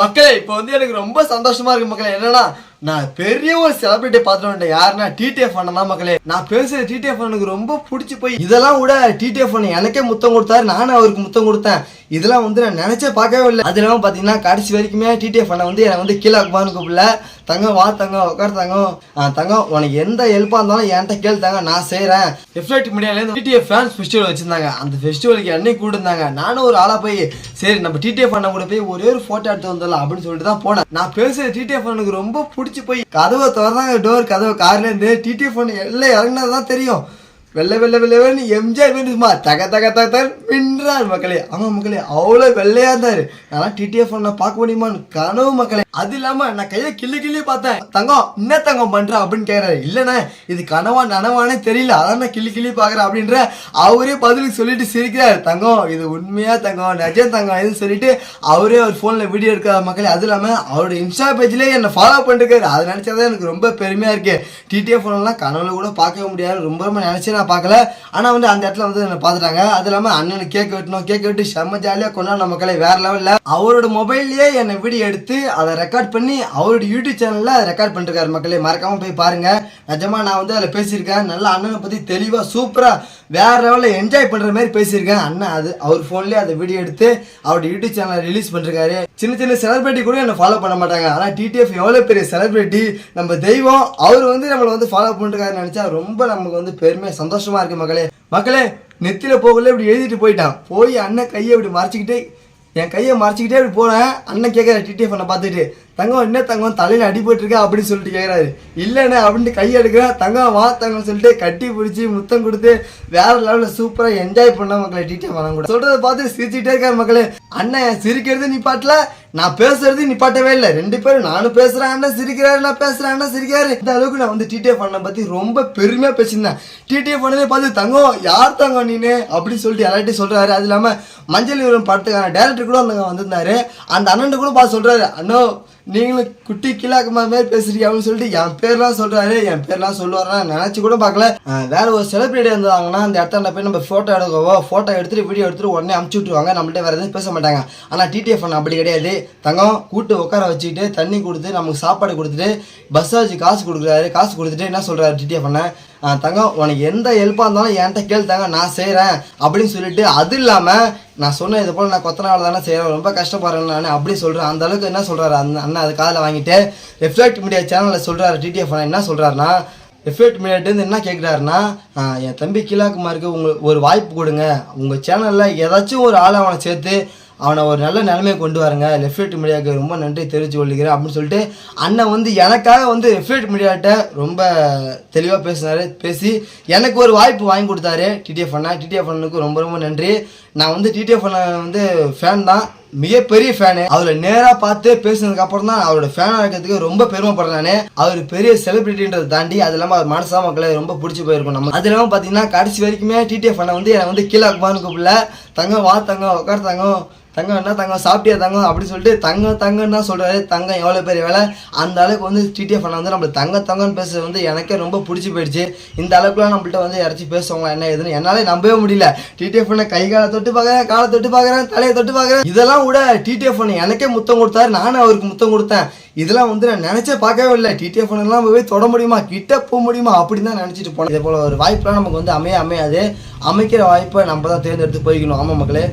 மக்களே இப்போ வந்து எனக்கு ரொம்ப சந்தோஷமா இருக்கு மக்களே. என்னன்னா நான் பெரிய ஒரு செலிபிரிட்டி பார்த்துட்டு யாருன்னா டிடிஎஃப் அண்ணன் தான் மக்களே. நான் பேசுகிற டிடிஎஃப் அண்ணனுக்கு ரொம்ப பிடிச்சி போய் இதெல்லாம் கூட டிடிஎஃப் அண்ணன் எனக்கே முத்தம் கொடுத்தாரு நானும் அவருக்கு முத்தம் கொடுத்தேன். இதெல்லாம் வந்து நான் நினைச்சே பார்க்கவே இல்லை. அது இல்லாமல் பார்த்தீங்கன்னா கடைசி வரைக்குமே டிடிஎஃப் அண்ணன் வந்து என்னை வந்து கீழே உட்காந்து கூப்பிடல. தங்கம் வா தங்கம் உட்கார் தங்கம். தங்கம் உனக்கு எந்த ஹெல்ப்பாக இருந்தாலும் என்கிட்ட கேள் தாங்க நான் செய்கிறேன் எஃப்லைட் மீடியாலேருந்து டிடிஎஃப் ஃபேன்ஸ் ஃபெஸ்டிவல் வச்சிருந்தாங்க. அந்த ஃபெஸ்டிவலுக்கு என்னை கூட்டிருந்தாங்க நானும் ஒரு ஆளாக போய் சரி நம்ம டிடிஎஃப் அண்ணன் கூட போய் ஒரே ஒரு ஃபோட்டோ எடுத்து வந்துடலாம் அப்படின்னு சொல்லிட்டு தான் போனேன். நான் பேசுகிற டிடிஎஃப் அண்ணனுக்கு ரொம்ப பிடிச்சி பிடிச்சி போய் கதவை திறந்தாங்க டோர் கதவை. கார்லேருந்து டிடி ஃபோன் எல்லாம் இறங்கினது தான் தெரியும். வெள்ளை வெள்ளை வெள்ளைன்னு எம்ஜிஆர் மீன் தக தக தக வென்றார் மின்றார் மக்களே. ஆமா மக்களே அவ்வளோ வெள்ளையா இருந்தாரு. நான் டிடிஎஃப் நான் பார்க்க முடியுமான்னு கனவு மக்களே. அது இல்லாம நான் கையை கிள்ளி கிள்ளி பார்த்தேன். தங்கம் என்ன தங்கம் பண்ற அப்படின்னு கேக்குறாரு. இல்லண்ணே இது கனவா நனவானே தெரியல. அதான் நான் கிள்ளி கிள்ளி பாக்குறேன் அப்படின்ற அவரே பதிலுக்கு சொல்லிட்டு சிரிக்கிறாரு. தங்கம் இது உண்மையா தங்கம் நிஜம் தங்கம் இதுன்னு சொல்லிட்டு அவரே அவர் போன்ல வீடியோ எடுக்கிற மக்களே. அது இல்லாம அவரோட இன்ஸ்டா பேஜ்லயே என்ன ஃபாலோ பண்ணிருக்காரு. நினச்சா தான் எனக்கு ரொம்ப பெருமையா இருக்கு. டிடிஎஃப் எல்லாம் கனவுல கூட பார்க்கவே முடியாது. ரொம்ப ரொம்ப நினச்சி நான். பார்க்கல. ஆனால் வந்து அந்த இடத்துல வந்து பார்த்துட்டாங்க. அது இல்லாமல் அண்ணனு கேக் வெட்டணும் கேக் வெட்டி செம்ம ஜாலியாக கொண்டாட மக்களை வேற லெவலில் அவரோட மொபைல்லேயே என்னை வீடியோ எடுத்து அதை ரெக்கார்ட் பண்ணி அவரோட யூடியூப் சேனலில் அதை ரெக்கார்ட் பண்ணிருக்காரு மக்களே. மறக்காமல் போய் பாருங்க. நிஜமா நான் வந்து அதில் பேசியிருக்கேன். நல்லா அண்ணனை பற்றி தெளிவாக சூப்பராக வேற லெவலில் என்ஜாய் பண்ணுற மாதிரி பேசியிருக்கேன். அண்ணன் அது அவர் ஃபோன்லேயே அதை வீடியோ எடுத்து அவரோட யூடியூப் சேனலை ரிலீஸ் பண்ணிருக்காரு. சின்ன சின்ன செலிபிரிட்டி கூட என்ன ஃபாலோ பண்ண மாட்டாங்க. ஆனால் டிடிஎஃப் எவ்வளோ பெரிய செலிபிரிட்டி நம்ம தெய்வம் அவர் வந்து நம்மளை வந்து ஃபாலோ பண்ணிருக்காருன்னு நினச்சா ரொம்ப நமக்கு வந்து பெருமையாக சந்தோஷம் இருக்கு மக்களே மக்களே நெத்தியில் போகல இப்படி எழுதிட்டு போயிட்டான். போய் அண்ணன் கையை இப்படி மறைச்சிக்கிட்டே என் கையை மறைச்சிக்கிட்டே இப்படி போனேன் அண்ணன் கேட்குற டிடிஎஃப் பண்ண பார்த்துட்டு தங்கம் என்ன தங்கம்? தலையில் அடிபட்டுருக்கா அப்படின்னு சொல்லிட்டு கேட்குறாரு இல்லைண்ணே அப்படின்ட்டு கையை எடுக்கிறேன். தங்கம் வா தங்கம் சொல்லிட்டு கட்டி பிடிச்சி முத்தம் கொடுத்து வேற லெவலில் சூப்பராக என்ஜாய் பண்ண மக்களை டிடிஎஃப் பண்ண கூட சொல்கிறத பார்த்து சிரிச்சுட்டே இருக்காரு மக்களே. அண்ணன் சிரிக்கிறது நீ பாட்டில்? நான் பேசுறது நிப்பாட்டவே இல்லை. ரெண்டு பேரும் நானும் பேசுறேன் அண்ணன் சிரிக்கிறாரு நான் பேசுறேன் அண்ணன் சிரிக்கிறாரு. இந்த அளவுக்கு நான் வந்து டிடிஎஃப் பண்ண பத்தி ரொம்ப பெருமையா பேசியிருந்தேன். டிடிஎஃப் பண்ணதே பார்த்து தங்கம் யார் தங்கம் நீனு? அப்படின்னு சொல்லிட்டு எல்லார்ட்டையும் சொல்றாரு. அது இல்லாம மஞ்சள் வீரன் படத்துக்கான டேரக்டர் கூட அங்க வந்திருந்தாரு. அந்த அண்ணன் கூட பார்த்து சொல்றாரு. அண்ணோ நீங்களும் குட்டி கிலாக்குமா மாதிரி பேசுறீங்க அப்படின்னு சொல்லிட்டு என் பேர்லாம் சொல்றாரு என் பேர்லாம் சொல்லுவாரா நினைச்சு கூட பார்க்கல. வேற ஒரு செலிபிரிட்டி இருந்தாங்கன்னா அந்த இடத்துல போய் நம்ம போட்டோ எடுக்கவோ போட்டோ எடுத்துட்டு வீடியோ எடுத்துட்டு உடனே அமுச்சு விட்டுருவாங்க. நம்மள்ட்ட வேற எதுவும் பேச மாட்டாங்க. ஆனா டிடிஎஃப் அப்படி கிடையாது. தங்கம் கூட்டு உட்கார வச்சுக்கிட்டு தண்ணி கொடுத்து நமக்கு சாப்பாடு கொடுத்துட்டு பஸ் வச்சு காசு கொடுக்குறாரு. காசு கொடுத்துட்டு என்ன சொல்றாரு டிடிஎஃப் அண்ணன் தங்கம் உனக்கு எந்த ஹெல்ப்பாக இருந்தாலும் என்கிட்ட கேள் தங்க நான் செய்கிறேன் அப்படின்னு சொல்லிட்டு அது இல்லாமல் நான் சொன்ன இது போல் நான் கொத்தனால தானே செய்கிறேன் ரொம்ப கஷ்டப்படுறேன் நான் அப்படி சொல்கிறேன் அந்த அளவுக்கு என்ன சொல்கிறாரு அந்த அண்ணன் அது காதில் வாங்கிட்டு ரெஃப்ளெக்ட் மீடியா சேனலில் சொல்கிறாரு டிடிஎஃப் என்ன சொல்கிறாருன்னா எஃபெக்ட் மீடியாட்டேருந்து என்ன கேட்குறாருன்னா என் தம்பி கிலாக்குமாருக்கு உங்களுக்கு ஒரு வாய்ப்பு கொடுங்க. உங்கள் சேனலில் ஏதாச்சும் ஒரு ஆள் அவனை சேர்த்து அவனை ஒரு நல்ல நிலைமையை கொண்டு வரங்க. லெஃப்ட் மீடியாவுக்கு ரொம்ப நன்றி தெரிவித்து கொள்கிறேன் அப்படின்னு சொல்லிட்டு அண்ணன் வந்து எனக்காக வந்து லெஃப்ட் மீடியாட்ட ரொம்ப தெளிவாக பேசினாரு. பேசி எனக்கு ஒரு வாய்ப்பு வாங்கி கொடுத்தாரு. டிடிஎஃப் அண்ணா. டிடிஎஃப் அண்ணனுக்கு ரொம்ப ரொம்ப நன்றி. நான் வந்து டிடிஎஃப் அண்ணன் வந்து ஃபேன் தான். மிகப்பெரிய ஃபேனு அவரை நேராக பார்த்து பேசினதுக்கு அப்புறம் தான் அவரோட ஃபேனாக இருக்கிறதுக்கு ரொம்ப பெருமைப்படுறேன் நான். அவர் பெரிய செலிபிரிட்டின்றதை தாண்டி அது இல்லாமல் அவர் மனசா மக்களை ரொம்ப பிடிச்சி போயிருக்கும் நம்ம. அது இல்லாமல் பார்த்தீங்கன்னா கடைசி வரைக்குமே டிடிஎஃப் அண்ணன் வந்து என்னை வந்து கீழே உட்காந்து கூப்பிடல. தங்கம் வா தங்கம் உட்கார் தங்கம். தங்கம் என்ன தங்கம் சாப்பிட்டியா தங்கம் அப்படின்னு சொல்லிட்டு தங்கம் தங்கன்னு தான் சொல்றாரு. தங்கம் எவ்வளோ பெரிய வேலை? அந்த அளவுக்கு வந்து டிடிஎஃப் அண்ணன் வந்து நம்மள தங்க தங்கம்னு பேசுறது வந்து எனக்கே ரொம்ப பிடிச்சி போயிடுச்சு. இந்த அளவுக்குலாம் நம்மள்ட்ட வந்து இறச்சி பேசுவாங்க என்ன ஏதுன்னு என்னாலே நம்பவே முடியல. டிடிஎஃப் அண்ணன் கை காலை தொட்டு பார்க்குறேன் காலை தொட்டு பார்க்குறேன் தலையை தொட்டு பார்க்குறேன். இதெல்லாம் கூட டிடிஎஃப் ஒன்று எனக்கே முத்தம் கொடுத்தாரு நானும் அவருக்கு முத்தம் கொடுத்தேன். இதெல்லாம் வந்து நான் நினச்சே பார்க்கவே இல்லை. டிடிஎஃப் எல்லாம் போய் தொட முடியுமா? கிட்ட போக முடியுமா? அப்படின்னு தான் நினச்சிட்டு போனேன். இதே போல் ஒரு வாய்ப்பெலாம் நமக்கு வந்து அமைய அமையாது. அமைக்கிற வாய்ப்பை நம்ம தான் தேர்ந்தெடுத்து போய்க்கணும். ஆமாம் மக்களே.